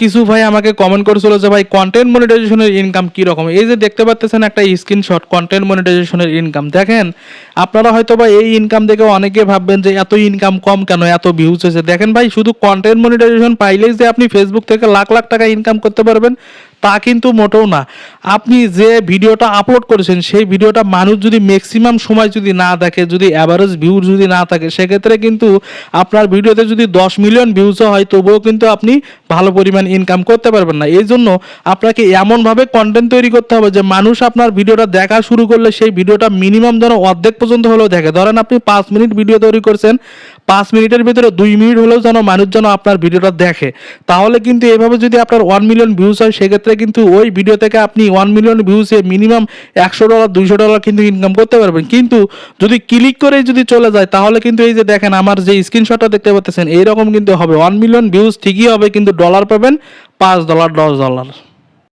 কিছু ভাই আমাকে কমেন্ট করেছিল যে, ভাই কন্টেন্ট মনিটাইজেশনের ইনকাম কি রকম এই যে দেখতে পাচ্ছেন একটা স্ক্রিনশট কন্টেন্ট মনিটাইজেশনের ইনকাম দেখেন, আপনারা হয়তো বা এই ইনকাম দেখে অনেকে ভাববেন যে, এত ইনকাম কম কেন? এত ভিউজ হয়েছে দেখেন ভাই, শুধু কন্টেন্ট মনিটাইজেশন পাইলেই যে আপনি ফেসবুক থেকে লাখ লাখ টাকা ইনকাম করতে পারবেন তা কিন্তু মোটেও না। আপনি যে ভিডিওটা আপলোড করেছেন, সেই ভিডিওটা মানুষ যদি ম্যাক্সিমাম সময় যদি না দেখে, যদি অ্যাভারেজ ভিউ যদি না থাকে, সেক্ষেত্রে কিন্তু আপনার ভিডিওতে যদি দশ মিলিয়ন ভিউজও হয়, তবুও কিন্তু আপনি ভালো পরিমাণ ইনকাম করতে পারবেন না। এই জন্য আপনাকে এমনভাবে কন্টেন্ট তৈরি করতে হবে যে মানুষ আপনার ভিডিওটা দেখা শুরু করলে সেই ভিডিওটা মিনিমাম যেন অর্ধেক পর্যন্ত হলেও দেখে। ধরেন আপনি পাঁচ মিনিট ভিডিও তৈরি করছেন, পাঁচ মিনিটের ভিতরে দুই মিনিট হলেও যেন মানুষ যেন আপনার ভিডিওটা দেখে। তাহলে কিন্তু এভাবে যদি আপনার ওয়ান মিলিয়ন ভিউজ হয়, সেক্ষেত্রে কিন্তু ওই ভিডিও থেকে আপনি ওয়ান মিলিয়ন ভিউসে মিনিমাম একশো ডলার দুইশো ডলার কিন্তু ইনকাম করতে পারবেন। কিন্তু যদি ক্লিক করে যদি চলে যায়, তাহলে কিন্তু এই যে দেখেন আমার যে স্ক্রিনশটটা দেখতে পাচ্ছেন, এইরকম কিন্তু হবে। ওয়ান মিলিয়ন ভিউজ ঠিকই হবে, কিন্তু ডলার পাবেন পাঁচ ডলার দশ ডলার